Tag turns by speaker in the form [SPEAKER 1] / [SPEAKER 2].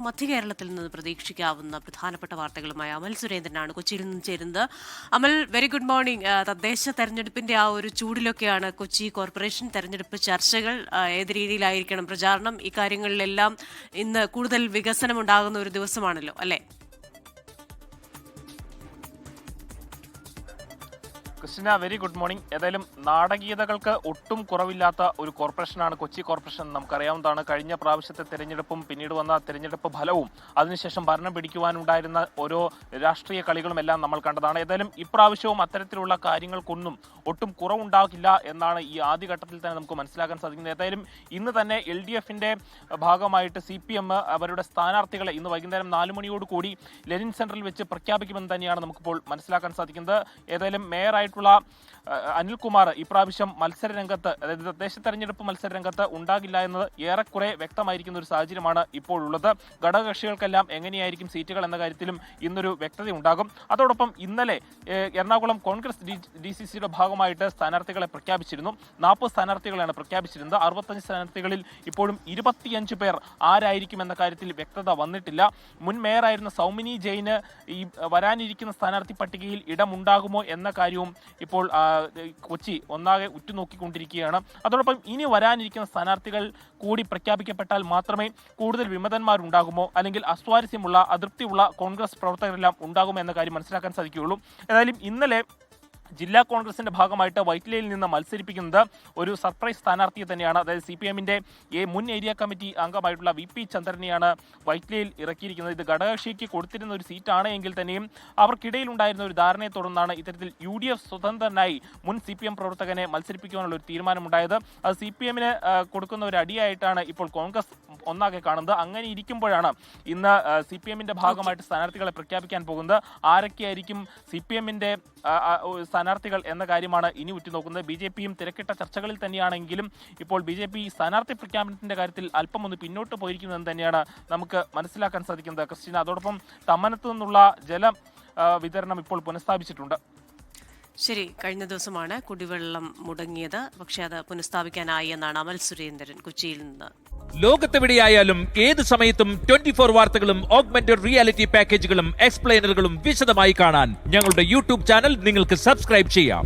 [SPEAKER 1] മധ്യ കേരളത്തിൽ നിന്ന് പ്രതീക്ഷിക്കാവുന്ന പ്രധാനപ്പെട്ട വാർത്തകളുമായി അമൽ സുരേന്ദ്രനാണ് കൊച്ചിയിൽ നിന്ന് ചേരുന്നത്. അമൽ വെരി ഗുഡ് മോർണിംഗ് തദ്ദേശ തെരഞ്ഞെടുപ്പിന്റെ ആ ഒരു ചൂടിലൊക്കെയാണ് കൊച്ചി കോർപ്പറേഷൻ തെരഞ്ഞെടുപ്പ് ചർച്ചകൾ ഏത് രീതിയിലായിരിക്കണം പ്രചാരണം ഇക്കാര്യങ്ങളിലെല്ലാം ഇന്ന് കൂടുതൽ വികസനം ഉണ്ടാകുന്ന ഒരു ദിവസമാണല്ലോ അല്ലേ?
[SPEAKER 2] ക്രിസ്റ്റിന വെരി ഗുഡ് മോർണിംഗ് ഏതായാലും നാടകീയതകൾക്ക് ഒട്ടും കുറവില്ലാത്ത ഒരു കോർപ്പറേഷനാണ് കൊച്ചി കോർപ്പറേഷൻ നമുക്കറിയാവുന്നതാണ്. കഴിഞ്ഞ പ്രാവശ്യത്തെ തെരഞ്ഞെടുപ്പും പിന്നീട് വന്ന തെരഞ്ഞെടുപ്പ് ഫലവും അതിനുശേഷം ഭരണം പിടിക്കുവാനുണ്ടായിരുന്ന ഓരോ രാഷ്ട്രീയ കളികളും എല്ലാം നമ്മൾ കണ്ടതാണ്. ഏതായാലും ഇപ്രാവശ്യവും അത്തരത്തിലുള്ള കാര്യങ്ങൾക്കൊന്നും ഒട്ടും കുറവുണ്ടാകില്ല എന്നാണ് ഈ ആദ്യഘട്ടത്തിൽ തന്നെ നമുക്ക് മനസ്സിലാക്കാൻ സാധിക്കുന്നത്. ഏതായാലും ഇന്ന് തന്നെ എൽ ഡി എഫിന്റെ ഭാഗമായിട്ട് സി പി എം അവരുടെ സ്ഥാനാർത്ഥികളെ ഇന്ന് വൈകുന്നേരം നാല് മണിയോട് കൂടി ലെനിൻ സെന്ററിൽ വെച്ച് പ്രഖ്യാപിക്കുമെന്ന് തന്നെയാണ് നമുക്കിപ്പോൾ മനസ്സിലാക്കാൻ സാധിക്കുന്നത്. ഏതായാലും മേയറായിട്ടുള്ള ആ, അനിൽകുമാർ ഇപ്രാവശ്യം മത്സര രംഗത്ത് അതായത് തദ്ദേശ തെരഞ്ഞെടുപ്പ് മത്സര രംഗത്ത് ഉണ്ടാകില്ല എന്നത് ഏറെക്കുറെ വ്യക്തമായിരിക്കുന്ന ഒരു സാഹചര്യമാണ് ഇപ്പോഴുള്ളത്. ഘടകകക്ഷികൾക്കെല്ലാം എങ്ങനെയായിരിക്കും സീറ്റുകൾ എന്ന കാര്യത്തിലും ഇന്നൊരു വ്യക്തത ഉണ്ടാകും അതോടൊപ്പം ഇന്നലെ എറണാകുളം കോൺഗ്രസ് ഡി സിയുടെ ഭാഗമായിട്ട് സ്ഥാനാർത്ഥികളെ പ്രഖ്യാപിച്ചിരുന്നു. നാൽപ്പത് സ്ഥാനാർത്ഥികളാണ് പ്രഖ്യാപിച്ചിരുന്നത്. അറുപത്തഞ്ച് സ്ഥാനാർത്ഥികളിൽ ഇപ്പോഴും ഇരുപത്തിയഞ്ച് പേർ ആരായിരിക്കും എന്ന കാര്യത്തിൽ വ്യക്തത വന്നിട്ടില്ല. മുൻ മേയറായിരുന്ന സൗമിനി ജെയിന് ഈ വരാനിരിക്കുന്ന സ്ഥാനാർത്ഥി പട്ടികയിൽ ഇടമുണ്ടാകുമോ എന്ന കാര്യവും ഇപ്പോൾ കൊച്ചി ഒന്നാകെ ഉറ്റുനോക്കിക്കൊണ്ടിരിക്കുകയാണ്. അതോടൊപ്പം ഇനി വരാനിരിക്കുന്ന സ്ഥാനാർത്ഥികൾ കൂടി പ്രഖ്യാപിക്കപ്പെട്ടാൽ മാത്രമേ കൂടുതൽ വിമതന്മാരുണ്ടാകുമോ? അല്ലെങ്കിൽ അസ്വാരസ്യമുള്ള അതൃപ്തിയുള്ള കോൺഗ്രസ് പ്രവർത്തകരെല്ലാം ഉണ്ടാകുമോ എന്ന കാര്യം മനസ്സിലാക്കാൻ സാധിക്കുകയുള്ളൂ. ഏതായാലും ഇന്നലെ ജില്ലാ കോൺഗ്രസിന്റെ ഭാഗമായിട്ട് വൈറ്റിലയിൽ നിന്ന് മത്സരിപ്പിക്കുന്നത് ഒരു സർപ്രൈസ് സ്ഥാനാർത്ഥിയെ തന്നെയാണ്. അതായത് സി പി എമ്മിന്റെ മുൻ ഏരിയ കമ്മിറ്റി അംഗമായിട്ടുള്ള വി പി ചന്ദ്രനെയാണ് വൈറ്റിലയിൽ ഇറക്കിയിരിക്കുന്നത്. ഇത് ഘടകകക്ഷിക്ക് കൊടുത്തിരുന്ന ഒരു സീറ്റാണ് എങ്കിൽ തന്നെയും അവർക്കിടയിൽ ഉണ്ടായിരുന്ന ഒരു ധാരണയെ തുടർന്നാണ് ഇത്തരത്തിൽ യു ഡി എഫ് സ്വതന്ത്രനായി മുൻ സി പി എം പ്രവർത്തകനെ മത്സരിപ്പിക്കുവാനുള്ള ഒരു തീരുമാനമുണ്ടായത്. അത് സി പി എമ്മിന് കൊടുക്കുന്ന ഒരു അടിയായിട്ടാണ് ഇപ്പോൾ കോൺഗ്രസ് ഒന്നാകെ കാണുന്നത്. അങ്ങനെ ഇരിക്കുമ്പോഴാണ് ഇന്ന് സി പി എമ്മിന്റെ ഭാഗമായിട്ട് സ്ഥാനാർത്ഥികളെ പ്രഖ്യാപിക്കാൻ പോകുന്നത്. ആരൊക്കെയായിരിക്കും സി പി എമ്മിന്റെ സ്ഥാനാർത്ഥികൾ എന്ന കാര്യമാണ് ഇനി ഉറ്റുനോക്കുന്നത്. ബി ജെ പിയും തിരക്കിട്ട ചർച്ചകളിൽ തന്നെയാണെങ്കിലും ഇപ്പോൾ ബി ജെ പി സ്ഥാനാർത്ഥി പ്രഖ്യാപനത്തിന്റെ കാര്യത്തിൽ അല്പം ഒന്ന് പിന്നോട്ട് പോയിരിക്കുന്നതെന്ന് തന്നെയാണ് നമുക്ക് മനസ്സിലാക്കാൻ സാധിക്കുന്നത്. ക്രിസ്റ്റീന അതോടൊപ്പം തമ്മനത്തു നിന്നുള്ള ജലം വിതരണം ഇപ്പോൾ പുനഃസ്ഥാപിച്ചിട്ടുണ്ട്.
[SPEAKER 1] ശരി കഴിഞ്ഞ ദിവസമാണ് കുടിവെള്ളം മുടങ്ങിയത്. പക്ഷെ അത് പുനഃസ്ഥാപിക്കാനായി എന്നാണ് അമൽ സുരേന്ദ്രൻ കൊച്ചിയിൽ നിന്ന്.
[SPEAKER 3] ലോകത്തെവിടെയായാലും ഏത് സമയത്തും ട്വന്റി ഫോർ വാർത്തകളും ഓഗ്മെന്റഡ് റിയാലിറ്റി പാക്കേജുകളും എക്സ്പ്ലെയിനറുകളും വിശദമായി കാണാൻ ഞങ്ങളുടെ യൂട്യൂബ് ചാനൽ നിങ്ങൾക്ക് സബ്സ്ക്രൈബ് ചെയ്യാം.